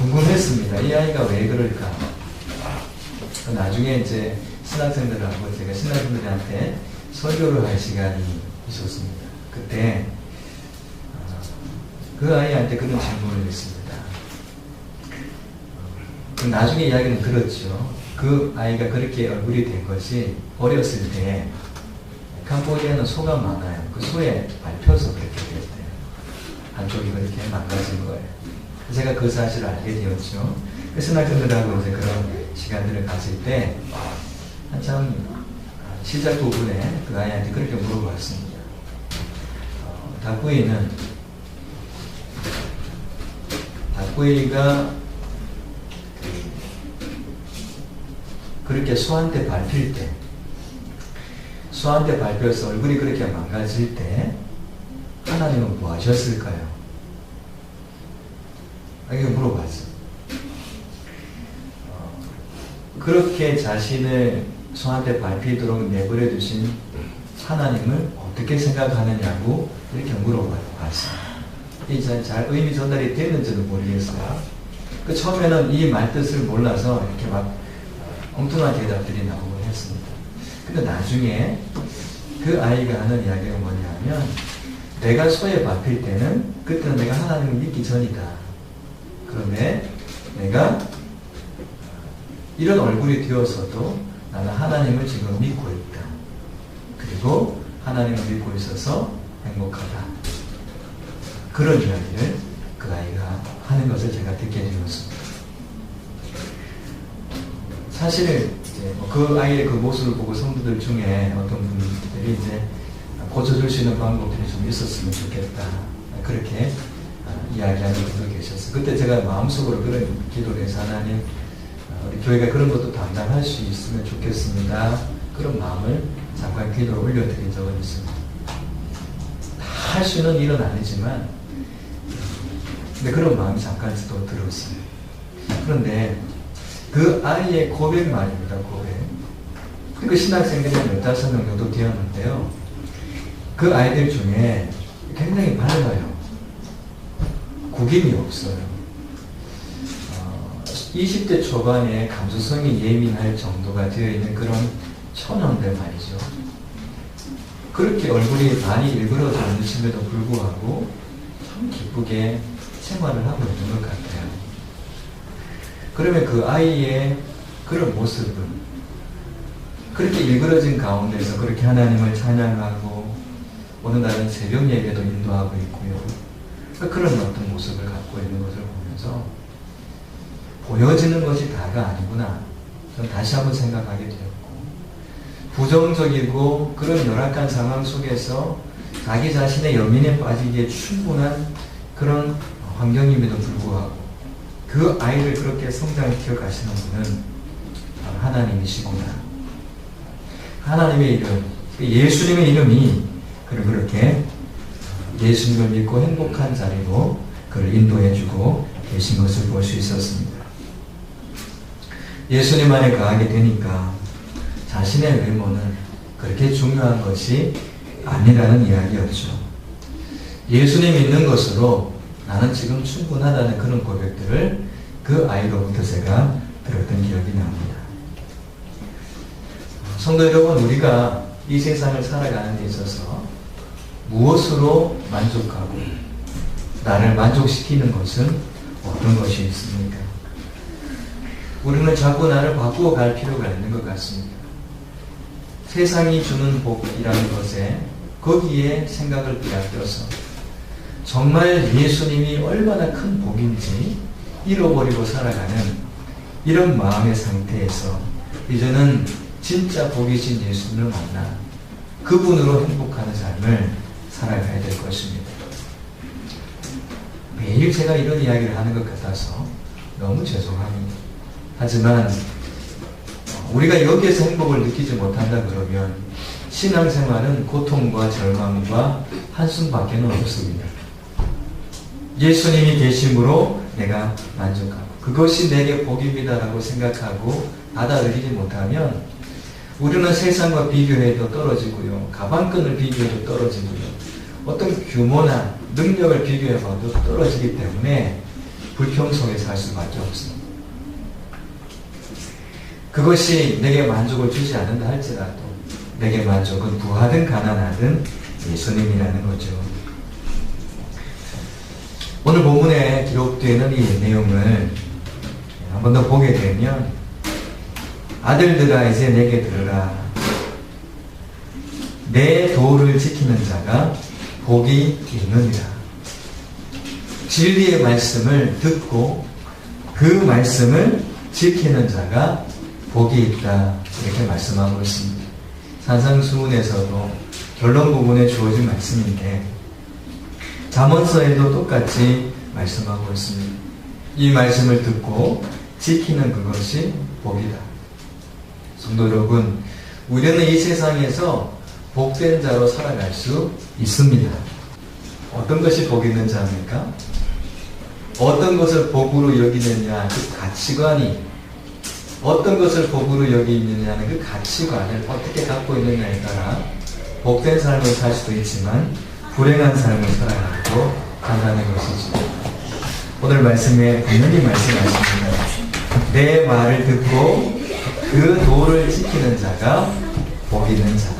궁금했습니다. 이 아이가 왜 그럴까? 나중에 이제 신학생들하고 제가 신학생들한테 설교를 할 시간이 있었습니다. 그때 어, 그 아이한테 그런 질문을 했습니다. 그 나중에 이야기는 들었죠. 그 아이가 그렇게 얼굴이 된 것이 어렸을 때 캄보디아는 소가 많아요. 그 소에 밟혀서 그렇게 됐대요. 한쪽이 그렇게 망가진 거예요. 제가 그 사실을 알게 되었죠. 그 신학생들하고 이제 그런 시간들을 가질 때 한참 시작 부분에 그 아이한테 그렇게 물어봤습니다. 어, 닭구이는 닭구이가 그렇게 소한테 밟힐 때 소한테 밟혀서 얼굴이 그렇게 망가질 때 하나님은 뭐 하셨을까요? 이렇게 물어봤어. 어, 그렇게 자신을 소한테 밟히도록 내버려 두신 하나님을 어떻게 생각하느냐고 이렇게 물어봤어요. 이제 잘 의미 전달이 됐는지도 모르겠어요. 그 처음에는 이 말뜻을 몰라서 이렇게 막 엉뚱한 대답들이 나오곤 했습니다. 근데 나중에 그 아이가 하는 이야기가 뭐냐면 내가 소에 밟힐 때는 그때는 내가 하나님을 믿기 전이다. 그런데 내가 이런 얼굴이 되어서도 나는 하나님을 지금 믿고 있다. 그리고 하나님을 믿고 있어서 행복하다. 그런 이야기를 그 아이가 하는 것을 제가 듣게 되었습니다. 사실은 뭐그 아이의 그 모습을 보고 성도들 중에 어떤 분들이 이제 고쳐줄 수 있는 방법들이 좀 있었으면 좋겠다. 그렇게 아, 이야기하는 분도 계셨어요. 그때 제가 마음속으로 그런 기도를 해서 하나님, 어, 우리 교회가 그런 것도 담당할 수 있으면 좋겠습니다. 그런 마음을 잠깐 기도로 올려드린 적은 있습니다. 할수 있는 일은 아니지만, 근데 그런 마음이 잠깐 또 들었어요. 그런데 그 아이의 고백 말입니다, 고백. 그 신학생들이 한 15명 정도 되었는데요. 그 아이들 중에 굉장히 밝아요. 구김이 없어요. 어, 20대 초반에 감수성이 예민할 정도가 되어 있는 그런 처녀인데 말이죠. 그렇게 얼굴이 많이 일그러져 있음에도 불구하고 참 기쁘게 생활을 하고 있는 것 같아요. 그러면 그 아이의 그런 모습은 그렇게 일그러진 가운데서 그렇게 하나님을 찬양하고 어느 날은 새벽 예배도 인도하고 있고요. 그런 어떤 모습을 갖고 있는 것을 보면서 보여지는 것이 다가 아니구나. 다시 한번 생각하게 되었고 부정적이고 그런 열악한 상황 속에서 자기 자신의 여민에 빠지기에 충분한 그런 환경임에도 불구하고 그 아이를 그렇게 성장시켜 가시는 분은 하나님이시구나. 하나님의 이름, 예수님의 이름이 그렇게 예수님을 믿고 행복한 자리로 그를 인도해주고 계신 것을 볼 수 있었습니다. 예수님 안에 가게 되니까 자신의 외모는 그렇게 중요한 것이 아니라는 이야기였죠. 예수님 믿는 것으로 나는 지금 충분하다는 그런 고백들을 그 아이로부터 제가 들었던 기억이 납니다. 성도 여러분, 우리가 이 세상을 살아가는 데 있어서 무엇으로 만족하고 나를 만족시키는 것은 어떤 것이 있습니까? 우리는 자꾸 나를 바꾸어 갈 필요가 있는 것 같습니다. 세상이 주는 복이라는 것에 거기에 생각을 빼앗겨서 정말 예수님이 얼마나 큰 복인지 잃어버리고 살아가는 이런 마음의 상태에서 이제는 진짜 복이신 예수님을 만나 그분으로 행복하는 삶을 살아가야 될 것입니다. 매일 제가 이런 이야기를 하는 것 같아서 너무 죄송합니다. 하지만 우리가 여기에서 행복을 느끼지 못한다 그러면 신앙생활은 고통과 절망과 한숨밖에 없습니다. 예수님이 계심으로 내가 만족하고 그것이 내게 복입니다라고 생각하고 받아들이지 못하면 우리는 세상과 비교해도 떨어지고요. 가방끈을 비교해도 떨어지고요. 어떤 규모나 능력을 비교해봐도 떨어지기 때문에 불평 속에 살 수밖에 없습니다. 그것이 내게 만족을 주지 않는다 할지라도 내게 만족은 부하든 가난하든 예수님이라는 거죠. 오늘 본문에 기록되는 이 내용을 한 번 더 보게 되면 아들들아 이제 내게 들으라 내 도를 지키는 자가 복이 있느니라 진리의 말씀을 듣고 그 말씀을 지키는 자가 복이 있다 이렇게 말씀하고 있습니다. 산상수훈에서도 결론 부분에 주어진 말씀인데 잠언서에도 똑같이 말씀하고 있습니다. 이 말씀을 듣고 지키는 그것이 복이다. 성도 여러분, 우리는 이 세상에서 복된 자로 살아갈 수 있습니다. 어떤 것이 복 있는 자입니까? 어떤 것을 복으로 여기느냐, 그 가치관이 어떤 것을 복으로 여기느냐는 그 가치관을 어떻게 갖고 있느냐에 따라 복된 삶을 살 수도 있지만 불행한 삶을 살아가고 간다는 것이죠. 오늘 말씀에 분명히 말씀하십니다. 내 말을 듣고 그 도를 지키는 자가 복 있는 자다.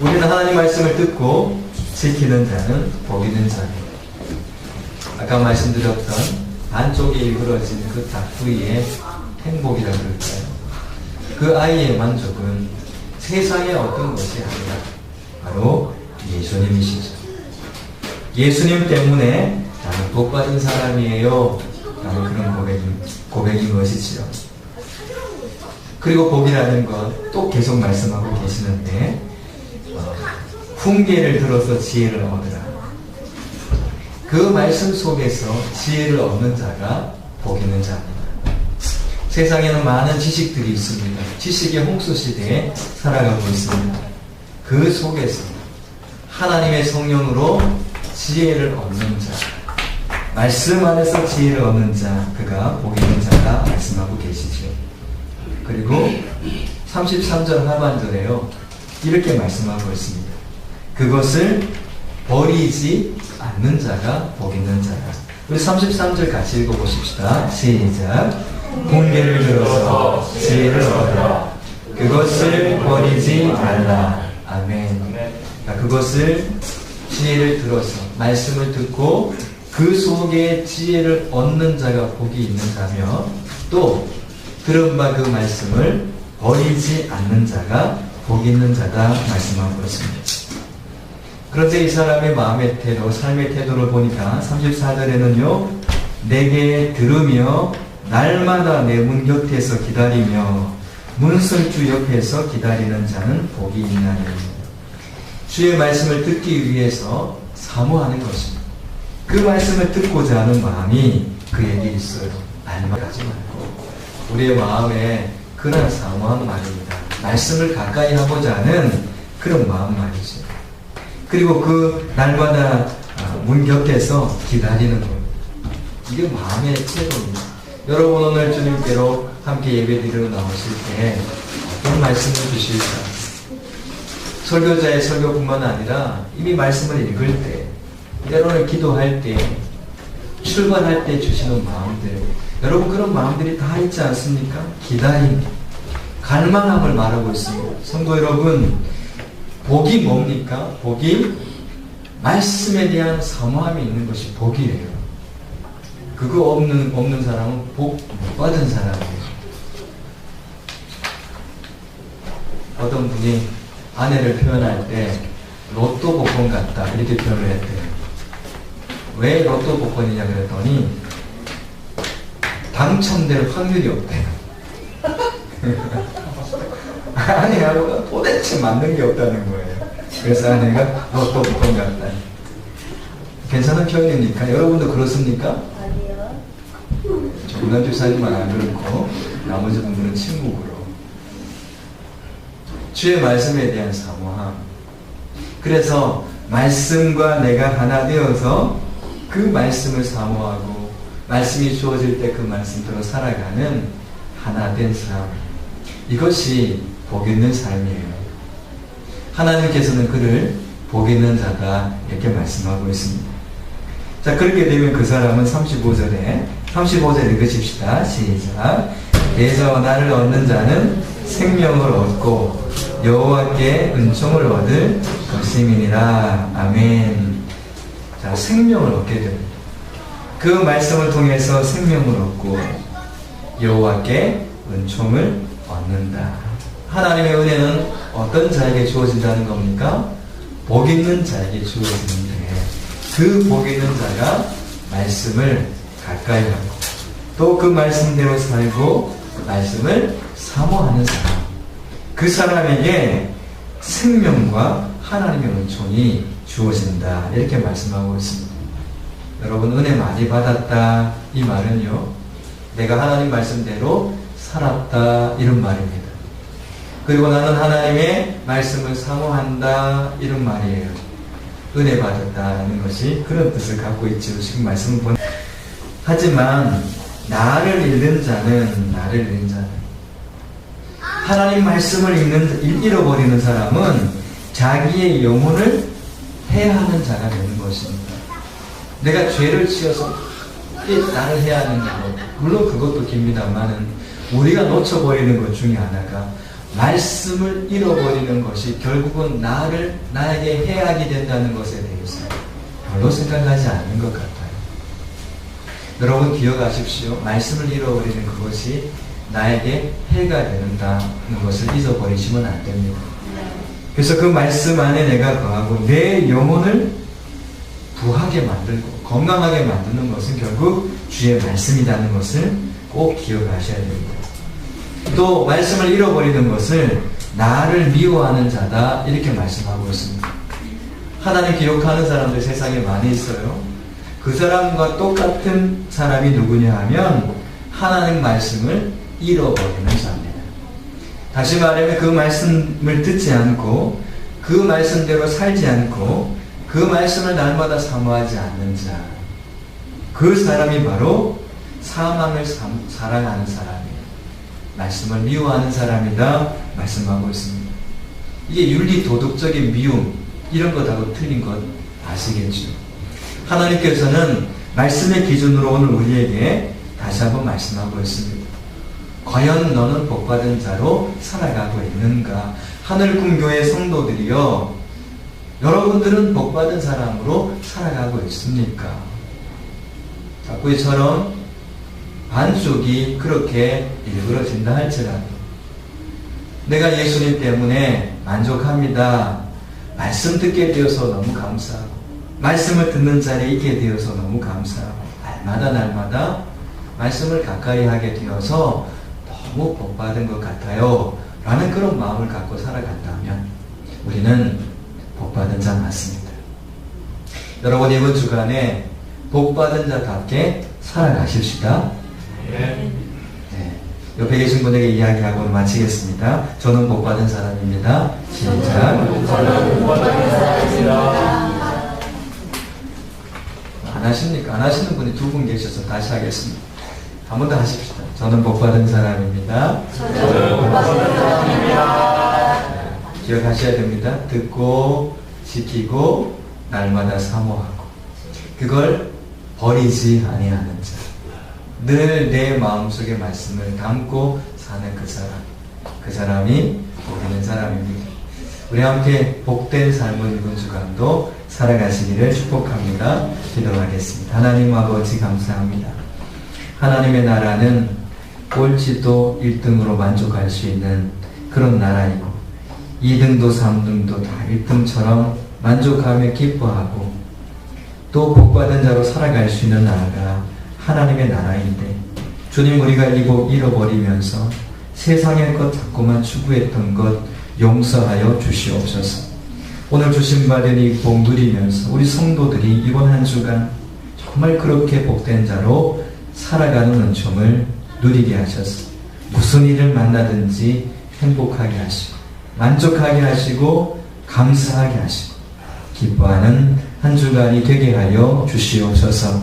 우리는 하나님 말씀을 듣고 지키는 자는 복 있는 자입니다. 아까 말씀드렸던 반쪽에 일그러진 그 다투이의 행복이라 그럴까요? 그 아이의 만족은 세상의 어떤 것이 아니라 바로 예수님이시죠. 예수님 때문에 나는 복 받은 사람이에요. 라는 그런 고백인, 고백인 것이지요. 그리고 복이라는 것 또 계속 말씀하고 계시는데 어, 훈계를 들어서 지혜를 얻으라. 그 말씀 속에서 지혜를 얻는 자가 복 있는 자입니다. 세상에는 많은 지식들이 있습니다. 지식의 홍수 시대에 살아가고 있습니다. 그 속에서 하나님의 성령으로 지혜를 얻는 자, 말씀 안에서 지혜를 얻는 자, 그가 복 있는 자가 말씀하고 계시죠. 그리고 33절 하반절에요. 이렇게 말씀하고 있습니다. 그것을 버리지 않는 자가 복 있는 자다. 우리 33절 같이 읽어보십시다. 시작. 공개를 들어서 지혜를 얻어 그것을 버리지 말라. 아멘. 그것을 지혜를 들어서 말씀을 듣고 그 속에 지혜를 얻는 자가 복이 있는 자며 또 들은 바 그 말씀을 버리지 않는 자가 복 있는 자다 말씀하고 있습니다. 그런데 이 사람의 마음의 태도, 삶의 태도를 보니까 34절에는요, 내게 들으며 날마다 내 문 곁에서 기다리며 문설주 옆에서 기다리는 자는 복이 있나니 주의 말씀을 듣기 위해서 사모하는 것입니다. 그 말씀을 듣고자 하는 마음이 그에게 있어요. 알만하지 말고 우리의 마음에 그런 사모한 말입니다. 말씀을 가까이 하고자 하는 그런 마음 말이죠. 그리고 그 날마다 아, 문 곁에서 기다리는 것. 이게 마음의 태도입니다. 여러분 오늘 주님께로 함께 예배드리러 나오실 때 어떤 말씀을 주실까? 설교자의 설교뿐만 아니라 이미 말씀을 읽을 때, 때로는 기도할 때, 출발할 때 주시는 마음들. 여러분 그런 마음들이 다 있지 않습니까? 기다림, 갈망함을 말하고 있습니다. 성도 여러분, 복이 뭡니까? 복이 말씀에 대한 사모함이 있는 것이 복이에요. 그거 없는, 없는 사람은 복 못 받은 사람이에요. 어떤 분이 아내를 표현할 때 로또 복권 같다 이렇게 표현을 했대요. 왜 로또 복권이냐 그랬더니 당첨될 확률이 없대요. 아내하고 도대체 맞는 게 없다는 거예요. 그래서 아내가 로또 복권 같다. 괜찮은 표현입니까? 여러분도 그렇습니까? 정남 주사님만 안 그렇고 나머지 분들은 침묵으로 주의 말씀에 대한 사모함 그래서 말씀과 내가 하나 되어서 그 말씀을 사모하고 말씀이 주어질 때 그 말씀대로 살아가는 하나 된 삶 이것이 복 있는 삶이에요 하나님께서는 그를 복 있는 자다 이렇게 말씀하고 있습니다 자, 그렇게 되면 그 사람은 35절에, 35절 읽으십시다. 시작. 대저 나를 얻는 자는 생명을 얻고 여호와께 은총을 얻을 것임이니라. 아멘. 자, 생명을 얻게 됩니다. 그 말씀을 통해서 생명을 얻고 여호와께 은총을 얻는다. 하나님의 은혜는 어떤 자에게 주어진다는 겁니까? 복 있는 자에게 주어지는데 그복 있는 자가 말씀을 가까이 하고 또 그 말씀대로 살고 그 말씀을 사모하는 사람 그 사람에게 생명과 하나님의 은총이 주어진다 이렇게 말씀하고 있습니다. 여러분 은혜 많이 받았다 이 말은요 내가 하나님 말씀대로 살았다 이런 말입니다. 그리고 나는 하나님의 말씀을 사모한다 이런 말이에요. 은혜 받았다는 것이 그런 뜻을 갖고 있죠. 지금 말씀을 본. 하지만 나를 잃는 자는 나를 잃는 자는 하나님 말씀을 잃는 잃어버리는 사람은 자기의 영혼을 해하는 자가 되는 것입니다. 내가 죄를 지어서 나를 해야 하는 것 물론 그것도 깁니다만은 우리가 놓쳐버리는 것 중에 하나가 말씀을 잃어버리는 것이 결국은 나를 나에게 해하게 된다는 것에 대해서 별로 생각하지 않는 것 같아요. 여러분 기억하십시오. 말씀을 잃어버리는 그것이 나에게 해가 된다는 것을 잊어버리시면 안 됩니다. 그래서 그 말씀 안에 내가 거하고 내 영혼을 부하게 만들고 건강하게 만드는 것은 결국 주의 말씀이라는 것을 꼭 기억하셔야 됩니다. 또 말씀을 잃어버리는 것을 나를 미워하는 자다 이렇게 말씀하고 있습니다. 하나님 기록하는 사람들 세상에 많이 있어요. 그 사람과 똑같은 사람이 누구냐 하면 하나님 말씀을 잃어버리는 자입니다. 다시 말하면 그 말씀을 듣지 않고 그 말씀대로 살지 않고 그 말씀을 날마다 사모하지 않는 자. 그 사람이 바로 사망을 사랑하는 사람이에요. 말씀을 미워하는 사람이다 말씀하고 있습니다. 이게 윤리 도덕적인 미움 이런 것하고 틀린 것 아시겠죠? 하나님께서는 말씀의 기준으로 오늘 우리에게 다시 한번 말씀하고 있습니다. 과연 너는 복받은 자로 살아가고 있는가? 하늘궁교의 성도들이여 여러분들은 복받은 사람으로 살아가고 있습니까? 자꾸 이처럼 반쪽이 그렇게 일그러진다 할지라도 내가 예수님 때문에 만족합니다. 말씀 듣게 되어서 너무 감사하고 말씀을 듣는 자리에 있게 되어서 너무 감사하고 날마다 날마다 말씀을 가까이 하게 되어서 너무 복받은 것 같아요. 라는 그런 마음을 갖고 살아간다면 우리는 복받은 자 맞습니다. 여러분 이번 주간에 복받은 자답게 살아가십시다. 네. 옆에 계신 분에게 이야기하고 마치겠습니다. 저는 복 받은 사람입니다. 시작. 안 하십니까? 안 하시는 분이 두 분 계셔서 다시 하겠습니다. 한 번 더 하십시다. 저는 복 받은 사람입니다. 네, 기억하셔야 됩니다. 듣고 지키고 날마다 사모하고 그걸 버리지 아니하는 자. 늘 내 마음속에 말씀을 담고 사는 그 사람. 그 사람이 복 있는 사람입니다. 우리 함께 복된 삶을 이번 주간도 살아가시기를 축복합니다. 기도하겠습니다. 하나님 아버지 감사합니다. 하나님의 나라는 꼴찌도 1등으로 만족할 수 있는 그런 나라이고 2등도 3등도 다 1등처럼 만족하며 기뻐하고 또 복받은 자로 살아갈 수 있는 나라가 하나님의 나라인데 주님 우리가 이복 잃어버리면서 세상의 것 자꾸만 추구했던 것 용서하여 주시옵소서. 오늘 주신 받은 이복 누리면서 우리 성도들이 이번 한 주간 정말 그렇게 복된 자로 살아가는 은총을 누리게 하셔서 무슨 일을 만나든지 행복하게 하시고 만족하게 하시고 감사하게 하시고 기뻐하는 한 주간이 되게 하여 주시옵소서